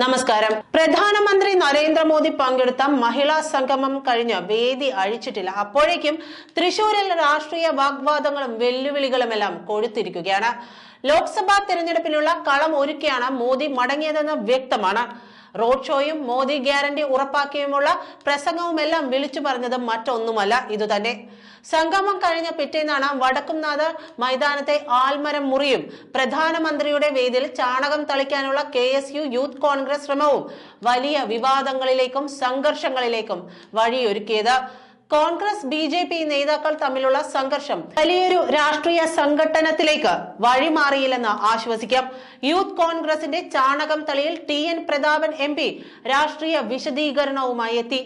നമസ്കാരം. പ്രധാനമന്ത്രി നരേന്ദ്രമോദി പങ്കെടുത്ത മഹിളാ സംഗമം കഴിഞ്ഞ് വേദി അഴിച്ചിട്ടില്ല. അപ്പോഴേക്കും തൃശൂരിൽ രാഷ്ട്രീയ വാഗ്വാദങ്ങളും വെല്ലുവിളികളുമെല്ലാം കൊഴുത്തിരിക്കുകയാണ്. ലോക്സഭാ തെരഞ്ഞെടുപ്പിനുള്ള കളം ഒരുക്കിയാണ് മോദി മടങ്ങിയതെന്ന് വ്യക്തമാണ്. റോഡ് ഷോയും മോദി ഗ്യാരണ്ടി ഉറപ്പാക്കിയുമുള്ള പ്രസംഗവുമെല്ലാം വിളിച്ചു പറഞ്ഞത് മറ്റൊന്നുമല്ല ഇതുതന്നെ സംഗമം കഴിഞ്ഞ പിറ്റേന്നാണ് വടക്കുംനാഥ് മൈതാനത്തെ ആൽമരം മുറിയും പ്രധാനമന്ത്രിയുടെ വേദിയിൽ ചാണകം തളിക്കാനുള്ള K S U youth Congress ശ്രമവും വലിയ വിവാദങ്ങളിലേക്കും സംഘർഷങ്ങളിലേക്കും വഴിയൊരുക്കിയത്. കോൺഗ്രസ് ബി ജെ പി നേതാക്കൾ തമ്മിലുള്ള സംഘർഷം വലിയൊരു രാഷ്ട്രീയ സംഘടനത്തിലേക്ക് വഴിമാറിയില്ലെന്ന് ആശ്വസിക്കാം. യൂത്ത് കോൺഗ്രസിന്റെ ചാണകം തളിയിൽ ടി എൻ പ്രതാപൻ എം രാഷ്ട്രീയ വിശദീകരണവുമായി എത്തി.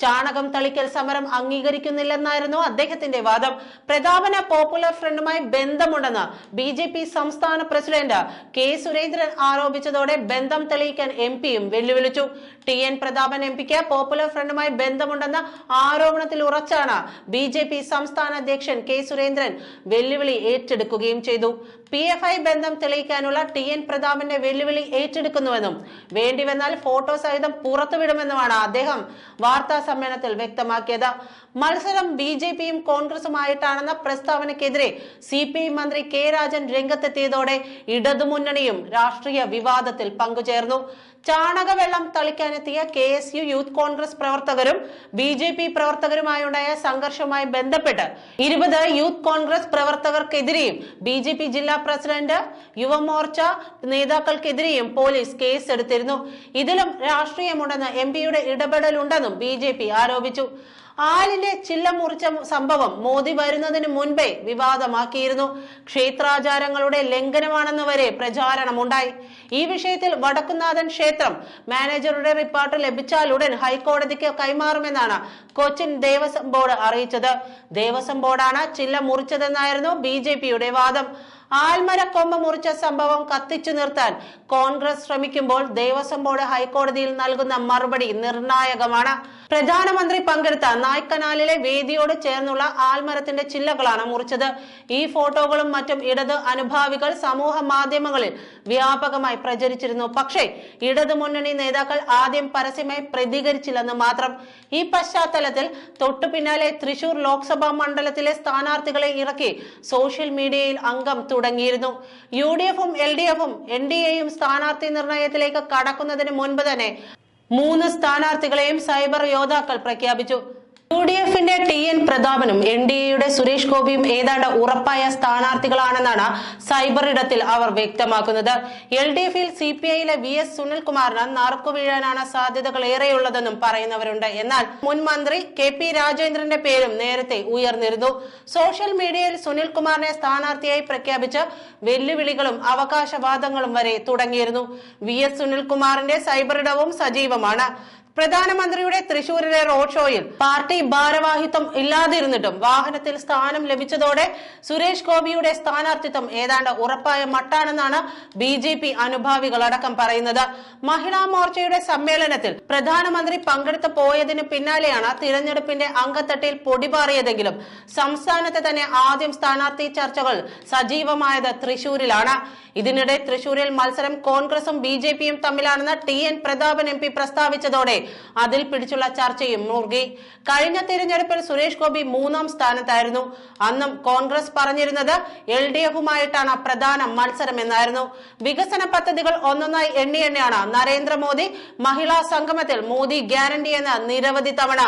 ചാണകം തളിക്കൽ സമരം അംഗീകരിക്കുന്നില്ലെന്നായിരുന്നു അദ്ദേഹത്തിന്റെ വാദം. പ്രതാപന പോപ്പുലർ ഫ്രണ്ടുമായി ബന്ധമുണ്ടെന്ന് ബി ജെ പി സംസ്ഥാന പ്രസിഡന്റ് കെ സുരേന്ദ്രൻ ആരോപിച്ചതോടെ ബന്ധം തെളിയിക്കാൻ എം പിയും വെല്ലുവിളിച്ചു. ടി എൻ പ്രതാപൻ എം പിക്ക് പോപ്പുലർ ഫ്രണ്ടുമായി ബന്ധമുണ്ടെന്ന ആരോപണത്തിൽ ഉറച്ചാണ് ബി ജെ പി സംസ്ഥാന അധ്യക്ഷൻ കെ സുരേന്ദ്രൻ വെല്ലുവിളി ഏറ്റെടുക്കുകയും ചെയ്തു. പി എഫ് ഐ ബന്ധം തെളിയിക്കാനുള്ള ടി എൻ പ്രതാപന്റെ വെല്ലുവിളി ഏറ്റെടുക്കുന്നുവെന്നും വേണ്ടിവന്നാൽ ഫോട്ടോ സഹിതം പുറത്തുവിടുമെന്നുമാണ് അദ്ദേഹം വാർത്താ സമ്മേളനത്തിൽ വ്യക്തമാക്കിയത്. മത്സരം ബി ജെ പിയും കോൺഗ്രസുമായിട്ടാണെന്ന പ്രസ്താവനയ്ക്കെതിരെ സി പി ഐ മന്ത്രി കെ രാജൻ രംഗത്തെത്തിയതോടെ ഇടതുമുന്നണിയും രാഷ്ട്രീയ വിവാദത്തിൽ പങ്കുചേർന്നു. ചാണകവെള്ളം തളിക്കാനെത്തിയ K S U Youth Congress പ്രവർത്തകരും ബി ജെ പി പ്രവർത്തകരുമായുണ്ടായ സംഘർഷവുമായി ബന്ധപ്പെട്ട് ഇരുപത് യൂത്ത് കോൺഗ്രസ് പ്രവർത്തകർക്കെതിരെയും ബി ജെ പി ജില്ലാ പ്രസിഡന്റ് യുവമോർച്ച നേതാക്കൾക്കെതിരെയും പോലീസ് കേസ് എടുത്തിരുന്നു ഇതിലും രാഷ്ട്രീയമുണ്ടെന്ന് എം പിയുടെ ഇടപെടലുണ്ടെന്നും ബി ജെ പി ആരോപിച്ചു. ആലിന്റെ ചില്ല മുറിച്ച സംഭവം മോദി വരുന്നതിന് മുൻപേ വിവാദമാക്കിയിരുന്നു. ക്ഷേത്രാചാരങ്ങളുടെ ലംഘനമാണെന്ന് വരെ പ്രചാരണമുണ്ടായി. ഈ വിഷയത്തിൽ വടക്കുന്നാഥൻ ക്ഷേത്രം മാനേജറുടെ റിപ്പോർട്ട് ലഭിച്ചാലുടൻ ഹൈക്കോടതിക്ക് കൈമാറുമെന്നാണ് കൊച്ചിൻ ദേവസ്വം ബോർഡ് അറിയിച്ചത്. ദേവസ്വം ബോർഡാണ് ചില്ല മുറിച്ചതെന്നായിരുന്നു ബി വാദം. ആൽമര കൊമ്പ് മുറിച്ച സംഭവം കത്തിച്ചു നിർത്താൻ കോൺഗ്രസ് ശ്രമിക്കുമ്പോൾ ദേവസ്വം ബോർഡ് ഹൈക്കോടതിയിൽ നൽകുന്ന മറുപടി നിർണായകമാണ്. പ്രധാനമന്ത്രി പങ്കെടുത്ത നായ്ക്കനാലിലെ വേദിയോട് ചേർന്നുള്ള ആൽമരത്തിന്റെ ചില്ലകളാണ് മുറിച്ചത്. ഈ ഫോട്ടോകളും മറ്റും ഇടത് അനുഭാവികൾ സമൂഹ മാധ്യമങ്ങളിൽ വ്യാപകമായി പ്രചരിച്ചിരുന്നു. പക്ഷേ ഇടതു മുന്നണി നേതാക്കൾ ആദ്യം പരസ്യമായി പ്രതികരിച്ചില്ലെന്ന് മാത്രം. ഈ പശ്ചാത്തലത്തിൽ തൊട്ടു പിന്നാലെ തൃശൂർ ലോക്സഭാ മണ്ഡലത്തിലെ സ്ഥാനാർത്ഥികളെ ഇറക്കി സോഷ്യൽ മീഡിയയിൽ അംഗം തുടങ്ങിയിരുന്നു. യു ഡി എഫും എൽ ഡി എഫും എൻ ഡി എയും സ്ഥാനാർത്ഥി നിർണയത്തിലേക്ക് കടക്കുന്നതിന് മുൻപ് തന്നെ മൂന്ന് സ്ഥാനാർത്ഥികളെയും സൈബർ യോദ്ധാക്കൾ പ്രഖ്യാപിച്ചു. യു ഡി എഫിന്റെ ടി എൻ പ്രതാപനും എൻ ഡി എയുടെ സുരേഷ് ഗോപിയും ഏതാണ്ട് ഉറപ്പായ സ്ഥാനാർത്ഥികളാണെന്നാണ് സൈബർ ഇടത്തിൽ അവർ വ്യക്തമാക്കുന്നത്. എൽ ഡി എഫിൽ സി പി ഐയിലെ വി എസ് സുനിൽകുമാറിന് നറുക്കു വീഴാനാണ് സാധ്യതകൾ ഏറെയുള്ളതെന്നും പറയുന്നവരുണ്ട്. എന്നാൽ മുൻ മന്ത്രി കെ പി രാജേന്ദ്രന്റെ പേരും നേരത്തെ ഉയർന്നിരുന്നു. സോഷ്യൽ മീഡിയയിൽ സുനിൽകുമാറിനെ സ്ഥാനാർത്ഥിയായി പ്രഖ്യാപിച്ച് വെല്ലുവിളികളും അവകാശവാദങ്ങളും വരെ തുടങ്ങിയിരുന്നു. വി എസ് സുനിൽകുമാറിന്റെ സൈബർ ഇടവും സജീവമാണ്. പ്രധാനമന്ത്രിയുടെ തൃശൂരിലെ റോഡ് ഷോയിൽ പാർട്ടി ഭാരവാഹിത്വം ഇല്ലാതിരുന്നിട്ടും വാഹനത്തിൽ സ്ഥാനം ലഭിച്ചതോടെ സുരേഷ് ഗോപിയുടെ സ്ഥാനാർത്ഥിത്വം ഏതാണ്ട് ഉറപ്പായ മട്ടാണെന്നാണ് ബി ജെ പി അനുഭാവികളടക്കം പറയുന്നത്. മഹിളാ മോർച്ചയുടെ സമ്മേളനത്തിൽ പ്രധാനമന്ത്രി പങ്കെടുത്തു പോയതിന് പിന്നാലെയാണ് തിരഞ്ഞെടുപ്പിന്റെ അങ്കത്തട്ടിൽ പൊടിപാറിയതെങ്കിലും സംസ്ഥാനത്തെ തന്നെ ആദ്യം സ്ഥാനാർത്ഥി ചർച്ചകൾ സജീവമായത് തൃശൂരിലാണ്. ഇതിനിടെ തൃശൂരിൽ മത്സരം കോൺഗ്രസും ബി തമ്മിലാണെന്ന് ടി എൻ പ്രതാപൻ എം പ്രസ്താവിച്ചതോടെ അതിൽ പിടിച്ചുള്ള ചർച്ചയും മുറുകി. കഴിഞ്ഞ തിരഞ്ഞെടുപ്പിൽ സുരേഷ് ഗോപി മൂന്നാം സ്ഥാനത്തായിരുന്നു. അന്നും കോൺഗ്രസ് പറഞ്ഞിരുന്നത് എൽ ഡി എഫുമായിട്ടാണ് പ്രധാന മത്സരമെന്നായിരുന്നു. വികസന പദ്ധതികൾ ഒന്നൊന്നായി എണ്ണി എണ്ണിയാണ് നരേന്ദ്രമോദി മഹിളാ സംഗമത്തിൽ മോദി ഗ്യാരണ്ടി എന്ന് നിരവധി തവണ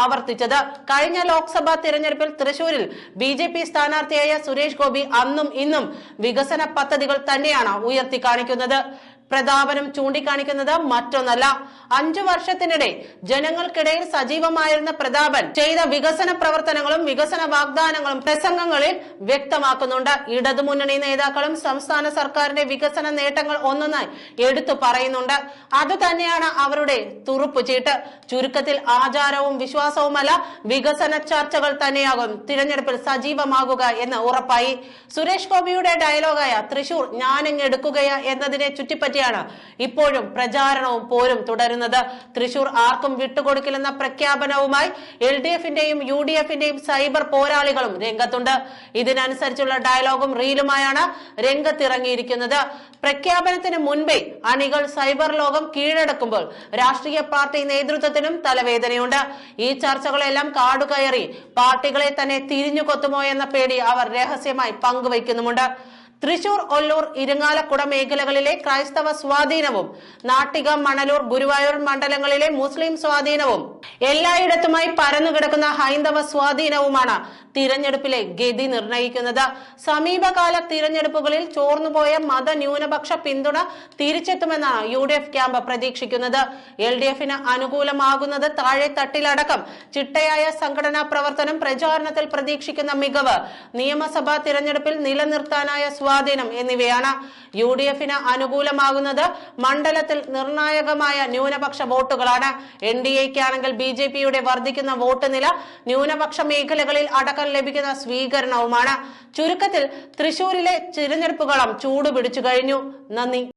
ആവർത്തിച്ചത്. കഴിഞ്ഞ ലോക്സഭാ തിരഞ്ഞെടുപ്പിൽ തൃശൂരിൽ ബി ജെ പി സ്ഥാനാർത്ഥിയായ സുരേഷ് ഗോപി അന്നും ഇന്നും വികസന പദ്ധതികൾ തന്നെയാണ് ഉയർത്തി കാണിക്കുന്നത് പ്രതാപനം ചൂണ്ടിക്കാണിക്കുന്നത് മറ്റൊന്നല്ല. അഞ്ചു വർഷത്തിനിടെ ജനങ്ങൾക്കിടയിൽ സജീവമായിരുന്ന പ്രതാപൻ ചെയ്ത വികസന പ്രവർത്തനങ്ങളും വികസന വാഗ്ദാനങ്ങളും പ്രസംഗങ്ങളിൽ വ്യക്തമാക്കുന്നുണ്ട്. ഇടതുമുന്നണി നേതാക്കളും സംസ്ഥാന സർക്കാരിന്റെ വികസന നേട്ടങ്ങൾ ഒന്നൊന്നായി എടുത്തു പറയുന്നുണ്ട്. അത് തന്നെയാണ് അവരുടെ തുറുപ്പുചീട്ട്. ചുരുക്കത്തിൽ ആചാരവും വിശ്വാസവുമല്ല വികസന ചർച്ചകൾ തന്നെയാകും തിരഞ്ഞെടുപ്പിൽ സജീവമാകുക എന്ന് ഉറപ്പായി. സുരേഷ് ഗോപിയുടെ ഡയലോഗായ തൃശൂർ ഞാനിങ്ങെടുക്കുകയാ എന്നതിനെ ചുറ്റിപ്പറ്റി ചുറ്റിപ്പറ്റിയാണ് ഇപ്പോഴും പ്രചാരണവും പോരും തുടരുന്നത്. തൃശൂർ ആർക്കും വിട്ടുകൊടുക്കില്ലെന്ന പ്രഖ്യാപനവുമായി എൽ ഡി എഫിന്റെയും യു ഡി എഫിന്റെയും സൈബർ പോരാളികളും രംഗത്തുണ്ട്. ഇതിനനുസരിച്ചുള്ള ഡയലോഗും റീലുമായാണ് രംഗത്തിറങ്ങിയിരിക്കുന്നത്. പ്രഖ്യാപനത്തിന് മുൻപേ അണികൾ സൈബർ ലോകം കീഴടക്കുമ്പോൾ രാഷ്ട്രീയ പാർട്ടി നേതൃത്വത്തിനും തലവേദനയുണ്ട്. ഈ ചർച്ചകളെല്ലാം കാടുകയറി പാർട്ടികളെ തന്നെ തിരിഞ്ഞു കൊത്തുമോ എന്ന പേടി അവർ രഹസ്യമായി പങ്കുവയ്ക്കുന്നുമുണ്ട്. തൃശൂർ ഒല്ലൂർ ഇരിങ്ങാലക്കുട മേഖലകളിലെ ക്രൈസ്തവ സ്വാധീനവും നാട്ടിക മണലൂർ ഗുരുവായൂർ മണ്ഡലങ്ങളിലെ മുസ്ലിം സ്വാധീനവും എല്ലായിടത്തുമായി പരന്നുകിടക്കുന്ന ഹൈന്ദവ സ്വാധീനവുമാണ് തിരഞ്ഞെടുപ്പിലെ ഗതി നിർണയിക്കുന്നത് സമീപകാല തിരഞ്ഞെടുപ്പുകളിൽ ചോർന്നുപോയ മതന്യൂനപക്ഷ പിന്തുണ തിരിച്ചെത്തുമെന്നാണ് യു ഡി എഫ് ക്യാമ്പ് പ്രതീക്ഷിക്കുന്നത്. എൽ ഡി എഫിന് അനുകൂലമാകുന്നത് താഴെ തട്ടിലടക്കം ചിട്ടയായ സംഘടനാ പ്രവർത്തനം പ്രചാരണത്തിൽ പ്രതീക്ഷിക്കുന്ന മികവ്. നിയമസഭാ തിരഞ്ഞെടുപ്പിൽ നിലനിർത്താനായ സ്വാധീനം എന്നിവയാണ്. യു ഡി എഫിന് അനുകൂലമാകുന്നത് മണ്ഡലത്തിൽ നിർണായകമായ ന്യൂനപക്ഷ വോട്ടുകളാണ്. എൻ ഡി എക്കാണെങ്കിൽ ബി ജെ പിയുടെ വർദ്ധിക്കുന്ന വോട്ട് നില ന്യൂനപക്ഷ മേഖലകളിൽ അടക്കം ലഭിക്കുന്ന സ്വീകരണവുമാണ്. ചുരുക്കത്തിൽ തൃശൂരിലെ തിരഞ്ഞെടുപ്പുകളം ചൂടുപിടിച്ചു കഴിഞ്ഞു. നന്ദി.